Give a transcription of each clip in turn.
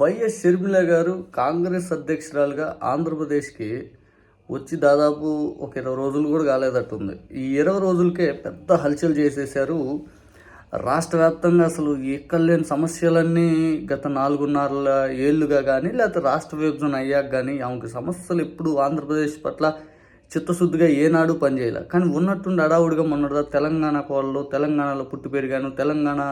YS Sharmila గారు కాంగ్రెస్ అధ్యక్షురాలుగా ఆంధ్రప్రదేశ్కి వచ్చి దాదాపు ఒక ఇరవై రోజులు కూడా కాలేదట్టుంది. ఈ ఇరవై రోజులకే పెద్ద హల్చల్ చేసేసారు రాష్ట్ర వ్యాప్తంగా అసలు ఎక్కలేని సమస్యలన్నీ గత నాలుగున్నర ఏళ్ళుగా కానీ లేకపోతే రాష్ట్ర విభజన అయ్యాక కానీ ఆమెకి సమస్యలు ఎప్పుడు ఆంధ్రప్రదేశ్ పట్ల చిత్తశుద్ధిగా ఏనాడు పనిచేయాలి. కానీ ఉన్నట్టుండి అడావుడిగా మొన్నటిదా తెలంగాణ కోళ్ళు తెలంగాణలో పుట్టి పెరిగాను తెలంగాణ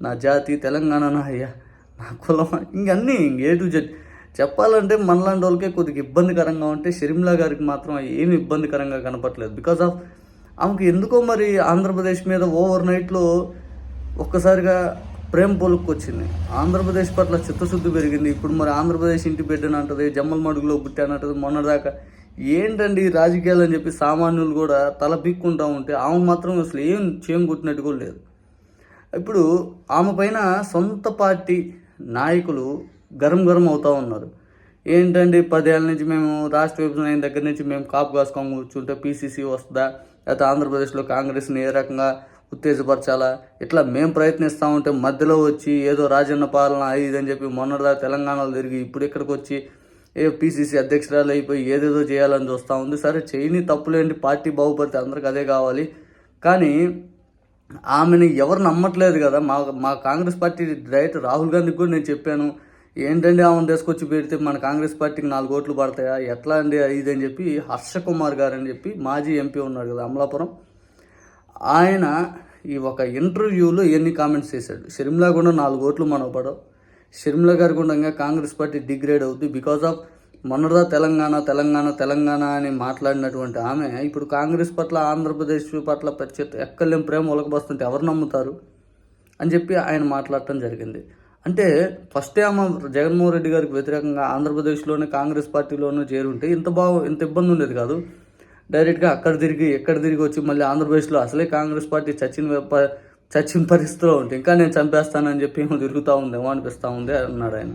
నా జాతి తెలంగాణ నా అయ్యా నా కులం ఇంకన్నీ ఏ టు జెడ్ చెప్పాలంటే మనలాంటి వాళ్ళకే కొద్దిగా ఇబ్బందికరంగా ఉంటే షర్మిలా గారికి మాత్రం ఏమి ఇబ్బందికరంగా కనపట్లేదు బికాస్ ఆఫ్ ఆమెకి ఎందుకో మరి ఆంధ్రప్రదేశ్ మీద ఓవర్ నైట్లో ఒక్కసారిగా ప్రేమ పొలుక్కొచ్చింది. ఆంధ్రప్రదేశ్ పట్ల చిత్తశుద్ధి పెరిగింది. ఇప్పుడు మరి ఆంధ్రప్రదేశ్ ఇంటి బిడ్డనంటది జమ్మల మడుగులో పుట్టానంటది మొన్నటిదాకా. ఏంటండి రాజకీయాలు అని చెప్పి సామాన్యులు కూడా తల పీక్కుంటా ఉంటే ఆమె మాత్రం అసలు ఏం చేయం కొట్టినట్టు కూడా లేదు. ఇప్పుడు ఆమె పైన సొంత పార్టీ నాయకులు గరం గరం అవుతూ ఉన్నారు. ఏంటండి పదేళ్ళ నుంచి మేము రాష్ట్ర విభజన అయిన దగ్గర నుంచి మేము కాపు కాసుకొని కూర్చుంటే పీసీసీ వస్తుందా? లేకపోతే ఆంధ్రప్రదేశ్లో కాంగ్రెస్ని ఏ రకంగా ఉత్తేజపరచాలా? ఇట్లా మేము ప్రయత్నిస్తూ ఉంటే మధ్యలో వచ్చి ఏదో రాజన్న పాలన అది ఇదని అని చెప్పి మొన్నటిదా తెలంగాణలో తిరిగి ఇప్పుడు ఇక్కడికి వచ్చి ఏ పీసీసీ అధ్యక్షురాలు అయిపోయి ఏదేదో చేయాలని చూస్తూ ఉంది. సరే చేయని తప్పులేంటి? పార్టీ బాగుపడితే అందరికి అదే కావాలి. కానీ ఆమెని ఎవరు నమ్మట్లేదు కదా. మా మా కాంగ్రెస్ పార్టీ డైరెక్ట్ రాహుల్ గాంధీకి కూడా నేను చెప్పాను. ఏంటండి ఆమెను తీసుకొచ్చి పెడితే మన కాంగ్రెస్ పార్టీకి నాలుగు ఓట్లు పడతాయా? ఎట్లా అండి ఇది అని చెప్పి హర్ష కుమార్ గారు అని చెప్పి మాజీ ఎంపీ ఉన్నాడు కదా అమలాపురం. ఆయన ఈ ఒక ఇంటర్వ్యూలో ఎన్ని కామెంట్స్ చేశాడు? షర్మిలా కూడా నాలుగు ఓట్లు మనకు పడవు షర్మిల గారి గుండంగా కాంగ్రెస్ పార్టీ డిగ్రేడ్ అవుద్ది. బికాస్ ఆఫ్ మొన్నటిదా తెలంగాణ తెలంగాణ తెలంగాణ అని మాట్లాడినటువంటి ఆమె ఇప్పుడు కాంగ్రెస్ పట్ల ఆంధ్రప్రదేశ్ పట్ల ప్రత్యేక ఎక్కలేం ప్రేమ ఒలకబోస్తుంటే ఎవరు నమ్ముతారు? అని చెప్పి ఆయన మాట్లాడటం జరిగింది. అంటే ఫస్ట్ ఆమె జగన్మోహన్ రెడ్డి గారికి వ్యతిరేకంగా ఆంధ్రప్రదేశ్లోనే కాంగ్రెస్ పార్టీలోనే చేరుంటే ఇంత బాగు ఇంత ఇబ్బంది ఉండేది కాదు. డైరెక్ట్గా అక్కడ తిరిగి ఎక్కడ తిరిగి వచ్చి మళ్ళీ ఆంధ్రప్రదేశ్లో అసలే కాంగ్రెస్ పార్టీ చచ్చిన చచ్చిన పరిస్థితిలో ఉంటే ఇంకా నేను చంపేస్తానని చెప్పి ఏమో తిరుగుతూ ఉందేమో అనిపిస్తూ ఉంది అన్నాడు ఆయన.